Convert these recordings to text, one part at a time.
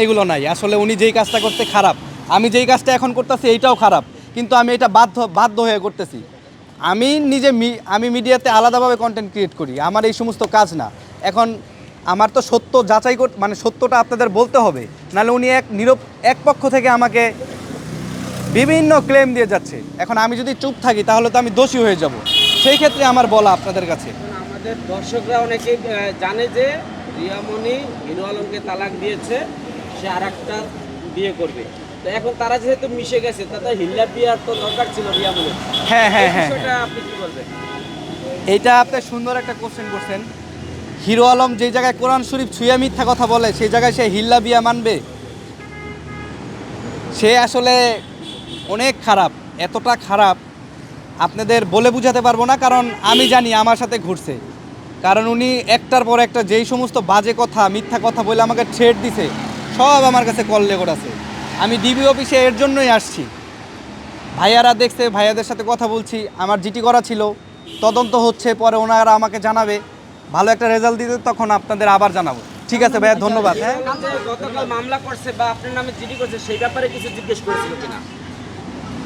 এগুলো নাই। আসলে উনি যেই কাজটা করতে খারাপ। আমি যেই কাজটা এখন করতেছি এইটাও খারাপ। কিন্তু আমি এটা বাধ্য বাধ্য হয়ে করতেছি। আমি নিজে আমি মিডিয়াতে আলাদাভাবে কন্টেন্ট ক্রিয়েট করি। আমার এই সমস্ত কাজ না। এখন আমার তো সত্য যাচাই কর মানে সত্যটা আপনাদের বলতে হবে। নাহলে উনি এক নিরপ এক পক্ষ থেকে আমাকে বিভিন্ন ক্লেম দিয়ে যাচ্ছে। এখন আমি যদি চুপ থাকি, তাহলে তো আমি দোষী হয়ে যাব। সেই ক্ষেত্রে আমার বলা আপনাদের কাছে। আমাদের দর্শকরা অনেকে জানে যে রিয়ামণি হিরো আলমকে তালাক দিয়েছে। সে আর একটা বিয়ে করবে। তো এখন তারা যেহেতু মিশে গেছে তাতে হিল্লা বিয়ার তো দরকার ছিল রিয়ামণির হ্যাঁ হ্যাঁ হ্যাঁ বিষয়টা আপনি কি বলবেন? এইটা আপনি সুন্দর একটা কোশ্চেন করছেন। হিরো আলম যে জায়গায় কোরআন শরীফ ছুঁয়া মিথ্যা কথা বলে সেই জায়গায় সে হিল্লা বিয়া মানবে? সে আসলে অনেক খারাপ এতটা খারাপ আপনাদের বলে বুঝাতে পারব না কারণ আমি জানি আমার সাথে ঘুরছে। কারণ উনি একটার পর একটা যেই সমস্ত বাজে কথা মিথ্যা কথা বলে আমাকে ছেড় দিছে সব আমার কাছে কল রেকর্ড আছে। আমি ডিবি অফিসে এর জন্যই আসছি। ভাইয়ারা দেখছে ভাইয়াদের সাথে কথা বলছি আমার জিটি করা ছিল। তদন্ত হচ্ছে পরে ওনারা আমাকে জানাবে। ভালো একটা রেজাল্ট দিতে তখন আপনাদের আবার জানাব। ঠিক আছে ভাইয়া ধন্যবাদ। হ্যাঁ। গতকাল মামলা করছে বা আপনার নামে জিডি করছে সেই ব্যাপারে কিছু জিজ্ঞেস করেছিল কিনা?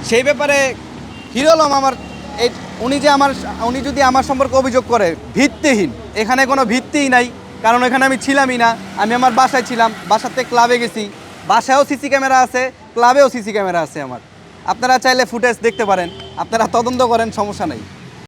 সেই ব্যাপারে হিরো আলম আমার এই উনি যে আমার উনি যদি আমার সম্পর্কে অভিযোগ করে ভিত্তিহীন। এখানে কোনো ভিত্তিই নাই। কারণ এখানে আমি ছিলামই না, আমি আমার বাসায় ছিলাম, বাসাতে ক্লাবে গেছি। বাসায়ও সিসি ক্যামেরা আছে ক্লাবেও সিসি ক্যামেরা আছে আমার। আপনারা চাইলে ফুটেজ দেখতে পারেন, আপনারা তদন্ত করেন, সমস্যা নেই।